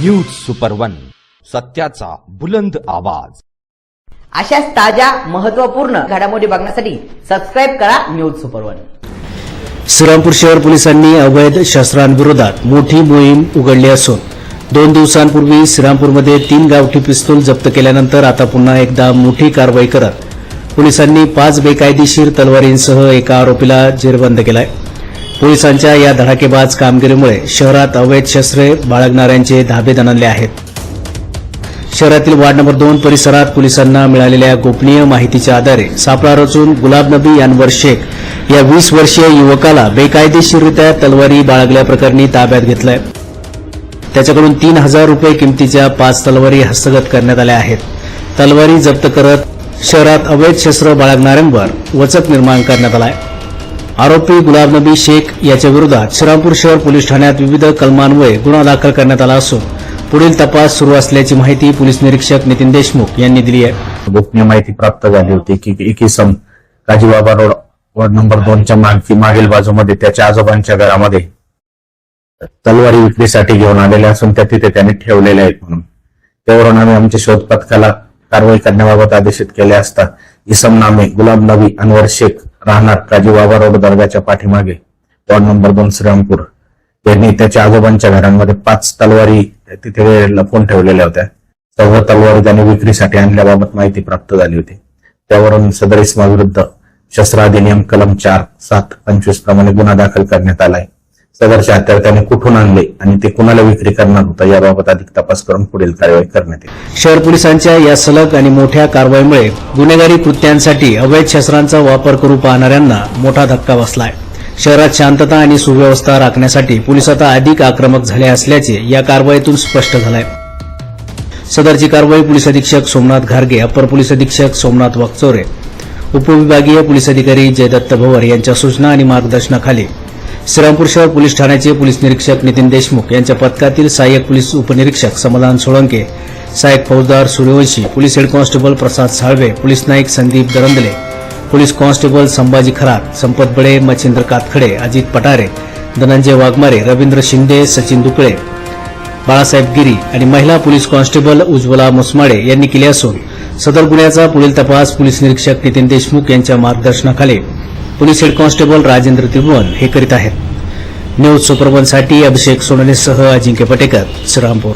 News super one सत्याचा बुलंद आवाज. अशाच ताज्या महत्त्वपूर्ण घडामोडी बघण्यासाठी सबस्क्राईब करा न्यूज सुपर वन श्रीरामपूर शहर पोलिसांनी अवैध शस्त्रांविरोधात मोठी मोहीम उघडली असून दोन दिवसांपूर्वी श्रीरामपूरमध्ये तीन गावठी पिस्तूल जप्त केल्यानंतर आता पुन्हा एकदा मोठी कारवाई करत पोलिसांनी पाच बेकायदेशीर तलवारींसह एका आरोपीला जेरबंद केलाय. पोलिसांच्या या धडाकेबाज कामगिरीमुळे शहरात अवैध शस्त्रे बाळगणाऱ्यांचे धाबे दणले आहेत. शहरातील वार्ड नंबर दोन परिसरात पोलिसांना मिळालेल्या गोपनीय माहितीच्या आधारे सापळा रचून गुलाब नबी यांवर शेख या वीस वर्षीय युवकाला बेकायदेशीररित्या तलवारी बाळगल्याप्रकरणी ताब्यात घेतलंय. त्याच्याकडून तीन हजार रुपये किमतीच्या पाच तलवारी हस्तगत करण्यात आल्या आहेत. तलवारी जप्त करत शहरात अवैध शस्त्र बाळगणाऱ्यांवर वचक निर्माण करण्यात आलाय. आरोपी गुलाब नबी शेख याच्या विरोधात श्रीरामपूर शहर पोलीस ठाण्यात विविध कलमान्वये गुन्हा दाखल करण्यात आला असून पुढील तपास सुरू असल्याची माहिती पोलीस निरीक्षक नितीन देशमुख यांनी दिली आहे. गोपनीय माहिती प्राप्त झाली होती की एक इसम काजीबाबा रोड वॉर्ड नंबर दोनच्या मागची मागील बाजूमध्ये त्याच्या आजोबांच्या घरामध्ये तलवारी विक्रीसाठी घेऊन आलेल्या असून त्या तिथे त्यांनी ठेवलेल्या आहेत म्हणून. त्यावरून आम्ही आमच्या शोध पथकाला कारवाई करण्याबाबत आदेशित केले असता इसम नामे गुलाम नबी अनवर शेख राहणार काजीबाबा रोड दर्गाच्या पाठीमागे. वॉर्ड नंबर दोन श्रीरामपूर. त्यांनी त्याच्या आजोबांच्या घरांमध्ये पाच तलवारी तिथे लपवून ठेवलेल्या होत्या. चौदा तलवारी त्यांनी विक्रीसाठी आणल्याबाबत माहिती प्राप्त झाली होती. त्यावरून सदर इस्माविरुद्ध शस्त्र अधिनियम कलम चार सात पंचवीस प्रमाणे गुन्हा दाखल करण्यात आलाय. सदरच्या हत्यार त्याने कुठून आणले आणि ते कुणाला विक्री करणार होता याबाबत अधिक तपास करून पुढील कारवाई करण्यात येईल. शहर पोलिसांच्या या सलग आणि मोठ्या कारवाईमुळे गुन्हेगारी कृत्यांसाठी अवैध शस्त्रांचा वापर करू पाहणाऱ्यांना मोठा धक्का बसलाय. शहरात शांतता आणि सुव्यवस्था राखण्यासाठी पोलीस आता अधिक आक्रमक झाले असल्याचे या कारवाईतून स्पष्ट झालंय. सदरची कारवाई पोलीस अधीक्षक सोमनाथ घारगे अपर पोलीस अधीक्षक सोमनाथ वाकचोरे उपविभागीय पोलीस अधिकारी जयदत्त भवर यांच्या सूचना आणि मार्गदर्शनाखाली श्रीरामपूर शहर पोलीस ठाण्याचे पोलीस निरीक्षक नितीन देशमुख यांच्या पथकातील सहाय्यक पोलीस उपनिरीक्षक समाधान सोळंके सहाय्यक फौजदार Suryavanshi police head constable Prasad Salve police Naik Sandeep Darandale police constable Sambhaji Kharat Sampat Bade Machhindra Katkhade Ajit Patare Dhananjay Waghmare Ravindra Shinde Sachin दुकळे Balasaheb गिरी आणि महिला पोलीस कॉन्स्टेबल उज्ज्वला मुसमाडे यांनी केले असून सदर गुन्ह्याचा पुढील तपास पोलीस निरीक्षक नितीन देशमुख यांच्या मार्गदर्शनाखाली police head constable Rajendra Tribhuvan हे करीत आहेत. न्यूज सुपरवनसाठी अभिषेक सोनवणेसह अजिंक्य पटेकर श्रीरामपूर.